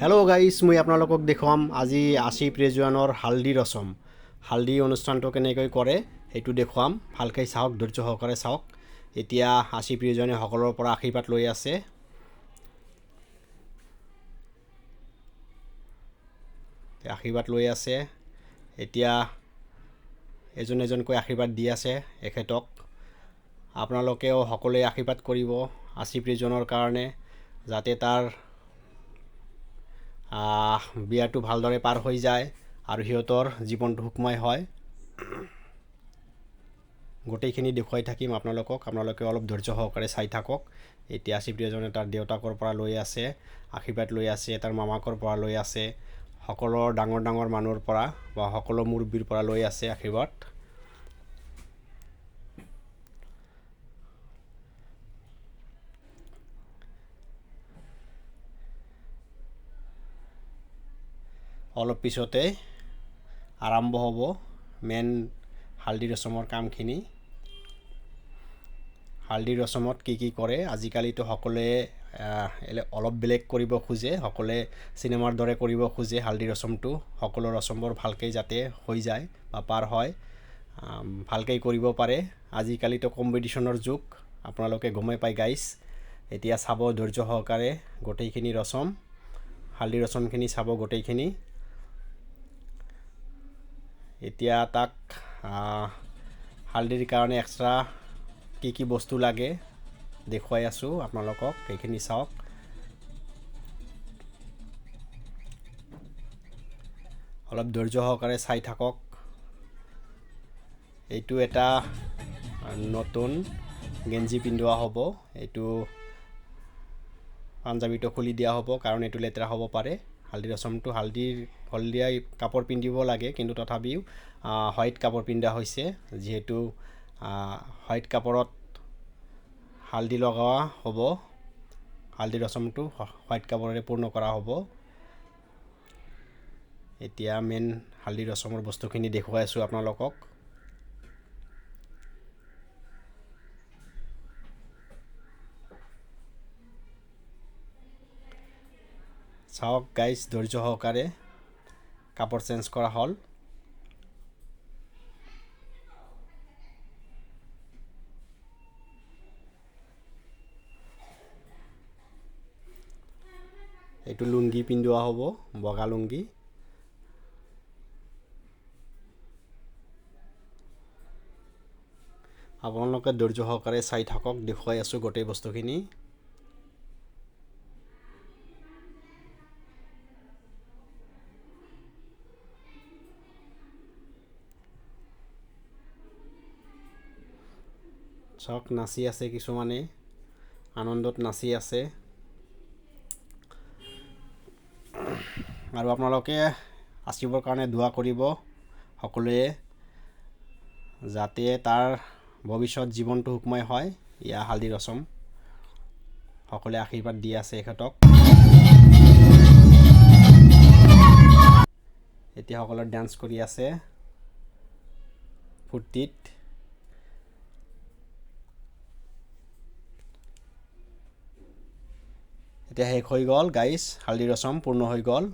Hello guys মই আপোনালোকক দেখুৱাম। আজি আশী প্ৰেজুৱানৰ হালধি ৰচম। হালধি অনুষ্ঠানটো কেনেকৈ কৰে সেইটো দেখুৱাম। ভালকৈ চাওক ধৈৰ্য সহকাৰে চাওক। এতিয়া আশী প্ৰিয়জনে সকলোৰে পৰা আশীৰ্বাদ লৈ আছে। আশীৰ্বাদ লৈ আছে। এতিয়া এজন এজনকৈ আশীৰ্বাদ দি আছে এখেতক। আপোনালোকেও সকলোৱে আশীৰ্বাদ কৰিব আশী প্ৰিয়জনৰ কাৰণে যাতে তাৰ বিয়াটো ভালদৰে পাৰ হৈ যায় আৰু সিহঁতৰ জীৱনটো সুখময় হয়। গোটেইখিনি দেখুৱাই থাকিম আপোনালোকক। আপোনালোকে অলপ ধৈৰ্য সহকাৰে চাই থাকক। এতিয়া চিপ্ৰিয়জনে তাৰ দেউতাকৰ পৰা লৈ আছে আশীৰ্বাদ লৈ আছে তাৰ মামাকৰ পৰা লৈ আছে সকলো ডাঙৰ ডাঙৰ মানুহৰ পৰা বা সকলো মুৰব্বীৰ পৰা লৈ আছে আশীৰ্বাদ। অলপ পিছতে আৰম্ভ হ'ব মেইন হালধি ৰচমৰ কামখিনি। হালধি ৰচমত কি কি কৰে আজিকালিতো সকলোৱে অলপ বেলেগ কৰিব খোজে সকলোৱে চিনেমাৰ দৰে কৰিব খোজে হালধি ৰচমটো। সকলো ৰচমবোৰ ভালকৈ যাতে হৈ যায় বা পাৰ হয় ভালকৈ কৰিব পাৰে। আজিকালিতো কম্পিটিশ্যনৰ যুগ আপোনালোকে গমেই পায় গাইছ এতিয়া চাব ধৈৰ্য সহকাৰে গোটেইখিনি ৰচম হালধি ৰচমখিনি চাব গোটেইখিনি। এতিয়া তাক হালধিৰ কাৰণে এক্সট্ৰা কি কি বস্তু লাগে দেখুৱাই আছোঁ আপোনালোকক সেইখিনি চাওক। অলপ ধৈৰ্য সহকাৰে চাই থাকক। এইটো এটা নতুন গেঞ্জি পিন্ধোৱা হ'ব এইটো পাঞ্জাবীটো খুলি দিয়া হ'ব কাৰণ এইটো লেতেৰা হ'ব পাৰে। হালধি ৰচমটো হালধিৰ হালধীয়া কাপোৰ পিন্ধিব লাগে কিন্তু তথাপিও হোৱাইট কাপোৰ পিন্ধা হৈছে। যিহেতু হোৱাইট কাপোৰত হালধি লগোৱা হ'ব হালধি ৰচমটো হোৱাইট কাপোৰেৰে পূৰ্ণ কৰা হ'ব। এতিয়া মেইন হালধি ৰচমৰ বস্তুখিনি দেখুৱাই আছোঁ আপোনালোকক। চাওক গাইজ ধৈৰ্য সহকাৰে কাপোৰ চেঞ্জ কৰা হ'ল। এইটো লুংগি পিন্ধোৱা হ'ব বগা লুংগি আপোনালোকে ধৈৰ্য সহকাৰে চাই থাকক দেখুৱাই আছোঁ গোটেই বস্তুখিনি। চাওক নাচি আছে কিছুমানে আনন্দত নাচি আছে। আৰু আপোনালোকে আচিবৰ কাৰণে দোৱা কৰিব সকলোৱে যাতে তাৰ ভৱিষ্যত জীৱনটো সুখময় হয়। ইয়া হালধি ৰচম। সকলোৱে আশীৰ্বাদ দি আছে এখেতক। এতিয়া সকলোৱে ডান্স কৰি আছে। ফূৰ্তিত। এতিয়া শেষ হৈ গ'ল গাইছ হালধি ৰচম পূৰ্ণ হৈ গ'ল।